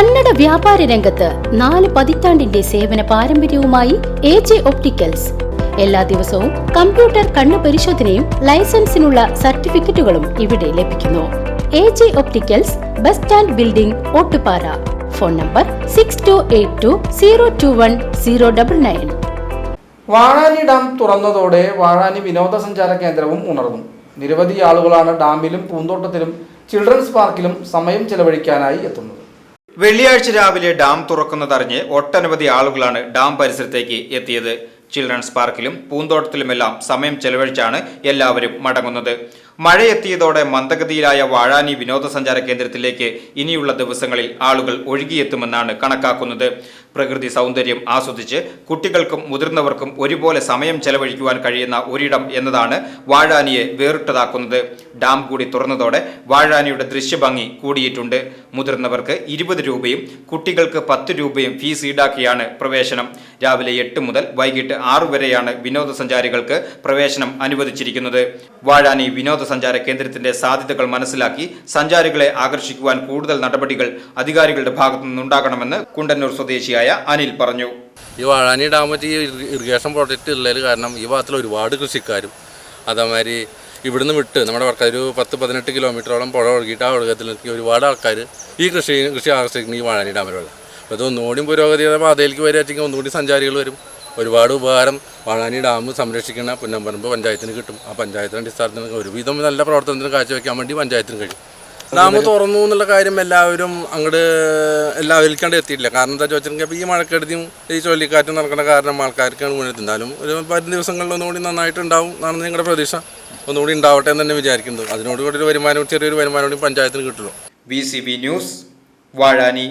കന്നഡ വ്യാപാര രംഗത്ത് നാല് പതിറ്റാണ്ടിന്റെ സേവന പാരമ്പര്യവുമായി എ ജെ ഒപ്റ്റിക്കൽസ്. എല്ലാ ദിവസവും കമ്പ്യൂട്ടർ കണ്ണു പരിശോധനയും ലൈസൻസിനുള്ള സർട്ടിഫിക്കറ്റുകളും ഇവിടെ ലഭിക്കുന്നു. A J opticals bus stand building Ottupara. Phone number six two eight two zero two one zero double nine Vazhani dam തുറന്നതോടെ Vazhani വിനോദസഞ്ചാര കേന്ദ്രവും ഉണർന്നു. നിരവധി ആളുകളാണ് ഡാമിലും പൂന്തോട്ടത്തിലും ചിൽഡ്രൻസ് പാർക്കിലും സമയം ചെലവഴിക്കാനായി എത്തുന്നത്. വെള്ളിയാഴ്ച രാവിലെ ഡാം തുറക്കുന്നതറിഞ്ഞ് ഒട്ടനവധി ആളുകളാണ് ഡാം പരിസരത്തേക്ക് എത്തിയത്. ചിൽഡ്രൻസ് പാർക്കിലും പൂന്തോട്ടത്തിലുമെല്ലാം സമയം ചെലവഴിച്ചാണ് എല്ലാവരും മടങ്ങുന്നത്. മഴയെത്തിയതോടെ മന്ദഗതിയിലായ വാഴാനി വിനോദസഞ്ചാര കേന്ദ്രത്തിലേക്ക് ഇനിയുള്ള ദിവസങ്ങളിൽ ആളുകൾ ഒഴുകിയെത്തുമെന്നാണ് കണക്കാക്കുന്നത്. പ്രകൃതി സൗന്ദര്യം ആസ്വദിച്ച് കുട്ടികൾക്കും മുതിർന്നവർക്കും ഒരുപോലെ സമയം ചെലവഴിക്കുവാൻ കഴിയുന്ന ഒരിടം എന്നതാണ് വാഴാനിയെ വേറിട്ടതാക്കുന്നത്. ഡാം കൂടി തുറന്നതോടെ വാഴാനിയുടെ ദൃശ്യഭംഗി കൂടിയിട്ടുണ്ട്. മുതിർന്നവർക്ക് ഇരുപത് രൂപയും കുട്ടികൾക്ക് പത്ത് രൂപയും ഫീസ് ഈടാക്കിയാണ് പ്രവേശനം. രാവിലെ എട്ട് മുതൽ വൈകിട്ട് ആറു വരെയാണ് വിനോദസഞ്ചാരികൾക്ക് പ്രവേശനം അനുവദിച്ചിരിക്കുന്നത്. വാഴാനി വിനോദസഞ്ചാര കേന്ദ്രത്തിന്റെ സാധ്യതകൾ മനസ്സിലാക്കി സഞ്ചാരികളെ ആകർഷിക്കുവാൻ കൂടുതൽ നടപടികൾ അധികാരികളുടെ ഭാഗത്തു നിന്നുണ്ടാകണമെന്ന് കുണ്ടന്നൂർ സ്വദേശിയായ അനിൽ പറഞ്ഞു. ഈ വാഴാനി ഡാം ഇറിഗേഷൻ പ്രോജക്റ്റ് ഉള്ളതിൽ കാരണം ഈ ഭാഗത്തിൽ ഒരുപാട് കൃഷിക്കാരും അതേമാതിരി ഇവിടുന്ന് വിട്ട് നമ്മുടെ വർക്ക ഒരു പത്ത് പതിനെട്ട് കിലോമീറ്ററോളം പുഴ ഒഴുകിയിട്ട് ആ ഒഴുകത്തിലേക്ക് ഒരുപാട് ആൾക്കാർ ഈ കൃഷി കൃഷി ആകർഷിക്കുന്ന ഈ വാഴാനി ഡാമിലുള്ള. അപ്പോൾ ഇത് ഒന്നുകൂടി പുരോഗതിയുടെ പാതയിലേക്ക് വരികയാണെങ്കിൽ ഒന്നുകൂടി സഞ്ചാരികൾ വരും. ഒരുപാട് ഉപകാരം വാഴാനി ഡാം സംരക്ഷിക്കുന്ന പുന്നമ്പറമ്പ് പഞ്ചായത്തിന് കിട്ടും. ആ പഞ്ചായത്തിന്റെ അടിസ്ഥാനത്തിൽ ഒരുവിധം നല്ല പ്രവർത്തനത്തിന് കാഴ്ചവെക്കാൻ വേണ്ടി പഞ്ചായത്തിന് കഴിയും. ഡാം തുറന്നു എന്നുള്ള കാര്യം എല്ലാവരും അങ്ങോട്ട് എല്ലാവരിലേക്കാണ്ട് എത്തിയിട്ടില്ല. കാരണം എന്താ ചോദിച്ചിട്ടുണ്ടെങ്കിൽ ഈ മഴക്കെടുതിയും ഈ ചുഴലിക്കാറ്റും നടക്കുന്ന കാരണം ആൾക്കാർക്കാണ് മുന്നിൽ എന്നാലും ഒരു പതിനഞ്ച് ദിവസങ്ങളിൽ ഒന്നുകൂടി നന്നായിട്ട് ഉണ്ടാവും എന്നാണ് നിങ്ങളുടെ പ്രതീക്ഷ. ഒന്നുകൂടി ഉണ്ടാവട്ടെ എന്ന് തന്നെ വിചാരിക്കുന്നത്. അതിനോട് കൂടി ഒരു വരുമാനം ചെറിയൊരു വരുമാനം കൂടി പഞ്ചായത്തിന് കിട്ടുള്ളൂ. V news Vazhani.